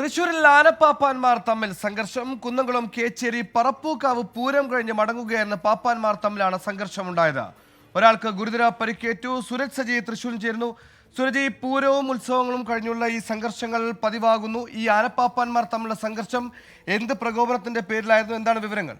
തൃശൂരിൽ ആനപ്പാപ്പാന്മാർ തമ്മിൽ സംഘർഷം. കുന്നംകുളം കേച്ചേരി പറപ്പൂക്കാവ് പൂരം കഴിഞ്ഞ് മടങ്ങുകയെന്ന് പാപ്പാന്മാർ തമ്മിലാണ് സംഘർഷമുണ്ടായത്. ഒരാൾക്ക് ഗുരുതര പരിക്കേറ്റു. സുരജ് സജി തൃശൂരിൽ ചേരുന്നു. സുരജി പൂരവും ഉത്സവങ്ങളും കഴിഞ്ഞുള്ള ഈ സംഘർഷങ്ങൾ പതിവാകുന്നു. ഈ ആനപ്പാപ്പാന്മാർ തമ്മിലുള്ള സംഘർഷം എന്ത് പ്രകോപനത്തിന്റെ പേരിലായിരുന്നു? എന്താണ് വിവരങ്ങൾ?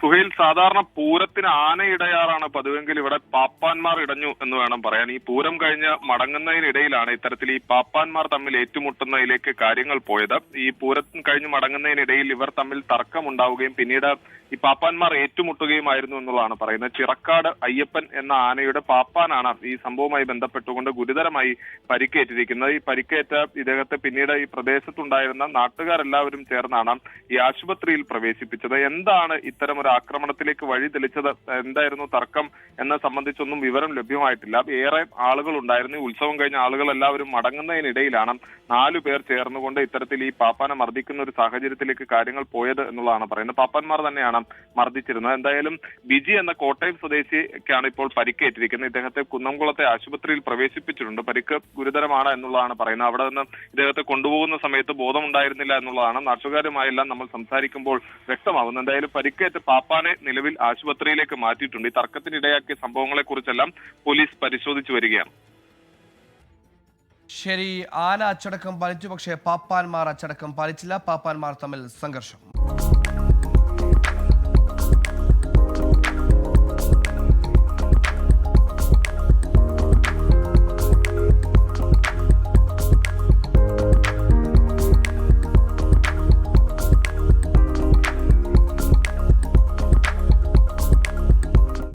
സുഹൈൽ സാധാരണ പൂരത്തിന് ആനയിടയാറാണ് പതിവെങ്കിൽ ഇവിടെ പാപ്പാന്മാർ ഇടഞ്ഞു എന്ന് വേണം പറയാൻ. ഈ പൂരം കഴിഞ്ഞ് മടങ്ങുന്നതിനിടയിലാണ് ഇത്തരത്തിൽ ഈ പാപ്പാന്മാർ തമ്മിൽ ഏറ്റുമുട്ടുന്നതിലേക്ക് കാര്യങ്ങൾ പോയത്. ഈ പൂരം കഴിഞ്ഞ് മടങ്ങുന്നതിനിടയിൽ ഇവർ തമ്മിൽ തർക്കമുണ്ടാവുകയും പിന്നീട് ഈ പാപ്പാന്മാർ ഏറ്റുമുട്ടുകയുമായിരുന്നു എന്നുള്ളതാണ് പറയുന്നത്. ചിറക്കാട് അയ്യപ്പൻ എന്ന ആനയുടെ പാപ്പാനാണ് ഈ സംഭവവുമായി ബന്ധപ്പെട്ടുകൊണ്ട് ഗുരുതരമായി പരിക്കേറ്റിരിക്കുന്നത്. ഈ പരിക്കേറ്റ ഇദ്ദേഹത്തെ പിന്നീട് ഈ പ്രദേശത്തുണ്ടായിരുന്ന നാട്ടുകാരെല്ലാവരും ചേർന്നാണ് ഈ ആശുപത്രിയിൽ പ്രവേശിപ്പിച്ചത്. എന്താണ് ഇത്തരം ഒരു ആക്രമണത്തിലേക്ക് വഴി തെളിച്ചത് എന്തായിരുന്നു തർക്കം എന്നെ സംബന്ധിച്ചൊന്നും വിവരം ലഭ്യമായിട്ടില്ല. ഏറെ ആളുകൾ ഉണ്ടായിരുന്നു ഉത്സവം കഴിഞ്ഞ ആളുകൾ എല്ലാവരും മടങ്ങുന്നതിനിടയിലാണ് നാലു പേർ ചേർന്നുകൊണ്ട് ഇത്തരത്തിൽ ഈ പാപ്പാനെ മർദ്ദിക്കുന്ന ഒരു സാഹചര്യത്തിലേക്ക് കാര്യങ്ങൾ പോയത് എന്നുള്ളതാണ് പറയുന്നത്. പാപ്പാന്മാർ തന്നെയാണ് മർദ്ദിച്ചിരുന്നത്. എന്തായാലും ബിജി എന്ന കോട്ടയം സ്വദേശിക്കാണ് ഇപ്പോൾ പരിക്കേറ്റിരിക്കുന്നത്. ഇദ്ദേഹത്തെ കുന്നംകുളത്തെ ആശുപത്രിയിൽ പ്രവേശിപ്പിച്ചിട്ടുണ്ട്. പരിക്ക് ഗുരുതരമാണ് എന്നുള്ളതാണ് പറയുന്നത്. അവിടെ നിന്ന് ഇദ്ദേഹത്തെ കൊണ്ടുപോകുന്ന സമയത്ത് ബോധമുണ്ടായിരുന്നില്ല എന്നുള്ളതാണ്. നാട്ടുകാരുമായെല്ലാം നമ്മൾ സംസാരിക്കുമ്പോൾ വ്യക്തമാകുന്നത്. എന്തായാലും പരിക്കേറ്റ പാപ്പാനെ നിലവിൽ ആശുപത്രിയിലേക്ക് മാറ്റിയിട്ടുണ്ട്. ഈ തർക്കത്തിനിടയാക്കിയ സംഭവങ്ങളെ കുറിച്ചെല്ലാം പോലീസ് പരിശോധിച്ചു വരികയാണ്. ശരി ആന അച്ചടക്കം പാലിച്ചു. പക്ഷേ പാപ്പാന്മാർ അച്ചടക്കം പാലിച്ചില്ല. പാപ്പാന്മാർ തമ്മിൽ സംഘർഷം.